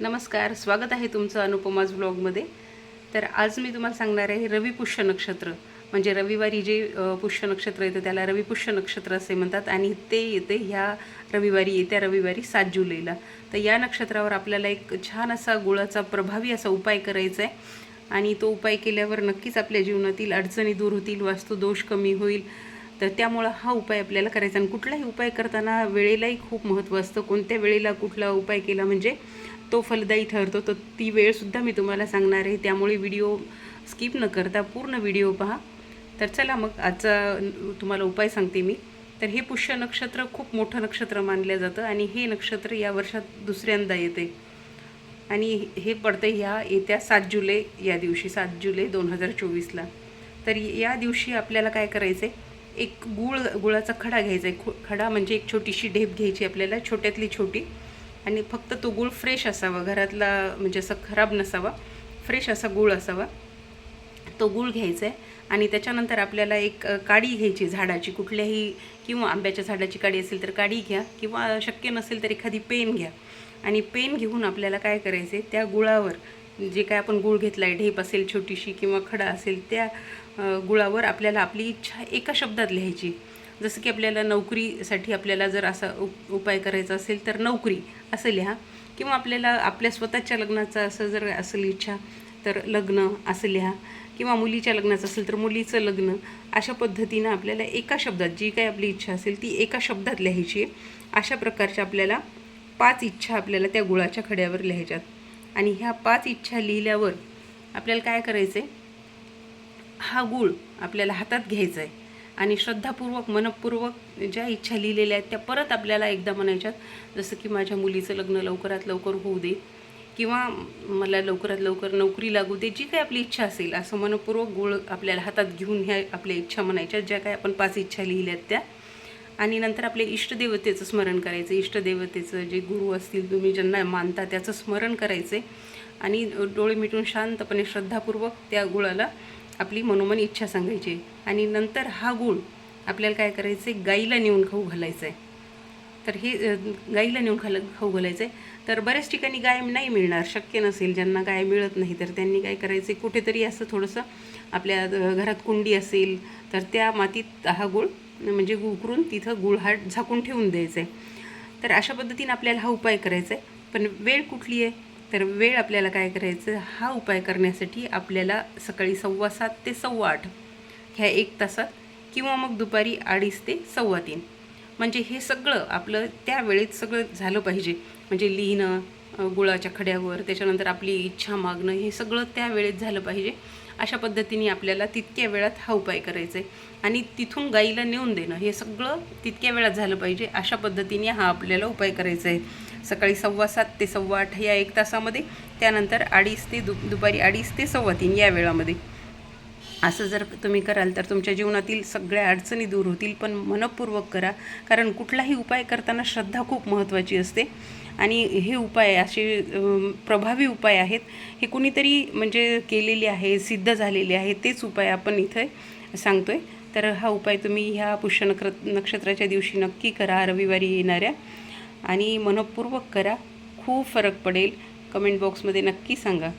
नमस्कार स्वागत आहे तुमचं अनुपमाज ब्लॉगमध्ये. तर आज मी तुम्हाला सांगणार आहे रवी पुष्य नक्षत्र. म्हणजे रविवारी जे पुष्य नक्षत्र येतं त्याला रविपुष्य नक्षत्र असे म्हणतात आणि ते येते ह्या रविवारी येत्या रविवारी सात जुलैला. तर या नक्षत्रावर आपल्याला एक छान असा गुळाचा प्रभावी असा उपाय करायचा आहे आणि तो उपाय केल्यावर नक्कीच आपल्या जीवनातील अडचणी दूर होतील वास्तुदोष कमी होईल. तर त्यामुळं हा उपाय आपल्याला करायचा. आणि कुठलाही उपाय करताना वेळेलाही खूप महत्त्व असतं. कोणत्या वेळेला कुठला उपाय केला म्हणजे तो फलदायी ठरतो तर ती वेळसुद्धा मी तुम्हाला सांगणार आहे. त्यामुळे व्हिडिओ स्किप न करता पूर्ण व्हिडिओ पहा. तर चला मग आजचा तुम्हाला उपाय सांगते मी. तर हे पुष्य नक्षत्र खूप मोठं नक्षत्र मानलं जातं आणि हे नक्षत्र या वर्षात दुसऱ्यांदा येते. आणि हे पडतं ह्या येत्या सात जुलै या दिवशी सात जुलै दोन हजार चोवीसला. तर या दिवशी आपल्याला काय करायचं आहे एक गुळ गुळाचा खडा घ्यायचा आहे खडा म्हणजे एक छोटीशी ढेप घ्यायची आपल्याला छोट्यातली छोटी. आणि फक्त तो गूळ फ्रेश असावा. घरातला म्हणजे असं खराब नसावा. फ्रेश असा गुळ असावा. तो गूळ घ्यायचा आहे आणि त्याच्यानंतर आपल्याला एक काडी घ्यायची झाडाची. कुठल्याही किंवा आंब्याच्या झाडाची काडी असेल तर काडी घ्या किंवा शक्य नसेल तर एखादी पेन घ्या. आणि पेन घेऊन आपल्याला काय करायचे त्या गुळावर जे काय आपण गुळ घेतला आहे ढेप असेल छोटीशी किंवा खडा असेल त्या गुळावर आपल्याला आपली इच्छा एका शब्दात लिहायची. जसं की आपल्याला नोकरीसाठी आपल्याला जर असा उप उपाय करायचा असेल तर नोकरी असं लिहा. किंवा आपल्याला आपल्या स्वतःच्या लग्नाचं असं जर असेल इच्छा तर लग्न असं लिहा. किंवा मुलीच्या लग्नाचं असेल तर मुलीचं लग्न. अशा पद्धतीनं आपल्याला एका शब्दात जी काही आपली इच्छा असेल ती एका शब्दात लिहायची आहे. अशा प्रकारच्या आपल्याला पाच इच्छा आपल्याला त्या गुळाच्या खड्यावर लिहायच्यात आणि ह्या पाच इच्छा लिहिल्यावर आपल्याला काय करायचं आहे हा गुळ आपल्याला हातात घ्यायचा आहे आणि श्रद्धापूर्वक मनपूर्वक ज्या इच्छा लिहिलेल्या आहेत त्या परत आपल्याला एकदा म्हणायच्यात जसं की माझ्या मुलीचं लग्न लवकरात लवकर होऊ दे किंवा मला लवकरात लवकर नोकरी लागू दे जी काही आपली इच्छा असेल असं मनपूर्वक गुळ आपल्याला हातात घेऊन ह्या आपल्या इच्छा म्हणायच्या ज्या काही आपण पाच इच्छा लिहिल्यात त्या. आणि नंतर आपल्या इष्टदेवतेचं स्मरण करायचं इष्टदेवतेचं जे गुरु असतील तुम्ही ज्यांना मानता त्याचं स्मरण करायचं आणि डोळे मिटून शांतपणे श्रद्धापूर्वक त्या गुळाला आपली मनोमन इच्छा सांगायची. आणि नंतर हा गुळ आपल्याला काय करायचं आहे गाईला नेऊन खाऊ घालायचं आहे तर हे गाईला नेऊन खाल खाऊ घालायचं आहे तर बऱ्याच ठिकाणी गाय नाही मिळणार शक्य नसेल. ज्यांना गाय मिळत नाही तर त्यांनी काय करायचं आहे कुठेतरी असं थोडंसं आपल्या घरात कुंडी असेल तर त्या मातीत हा गुळ म्हणजे उकरून तिथं गुळ हा झाकून ठेवून द्यायचा आहे तर अशा पद्धतीने आपल्याला हा उपाय करायचा आहे पण वेळ कुठली आहे? तर वेळ आपल्याला काय करायचं? हा उपाय करण्यासाठी आपल्याला सकाळी सव्वा सात ते सव्वा आठ ह्या एक तासात किंवा मग दुपारी अडीच ते सव्वा तीन. म्हणजे हे सगळं आपलं त्या वेळेत सगळं झालं पाहिजे. म्हणजे लिहिणं गुळाच्या खड्यावर त्याच्यानंतर आपली इच्छा मागणं हे सगळं त्या वेळेत झालं पाहिजे. अशा पद्धतीने आपल्याला तितक्या वेळात हा उपाय करायचा आहे आणि तिथून गाईला नेऊन देणं हे सगळं तितक्या वेळात झालं पाहिजे. अशा पद्धतीने हा आपल्याला उपाय करायचा आहे सकाळी सव्वा सात ते सव्वा आठ या एक तासामध्ये त्यानंतर अडीच ते दु दुपारी अडीच ते सव्वा तीन या वेळामध्ये. असं जर तुम्ही कराल तर तुमच्या जीवनातील सगळ्या अडचणी दूर होतील पण मनपूर्वक करा. कारण कुठलाही उपाय करताना श्रद्धा खूप महत्त्वाची असते. आणि हे उपाय असे प्रभावी उपाय आहेत. हे कुणीतरी म्हणजे केलेले आहे सिद्ध झालेले आहे तेच उपाय आपण इथे सांगतो आहे तर हा उपाय तुम्ही ह्या पुष्य नक्र नक्षत्राच्या दिवशी नक्की करा. रविवारी येणाऱ्या आणि मनपूर्वक करा. खूप फरक पडेल. कमेंट बॉक्समध्ये नक्की सांगा.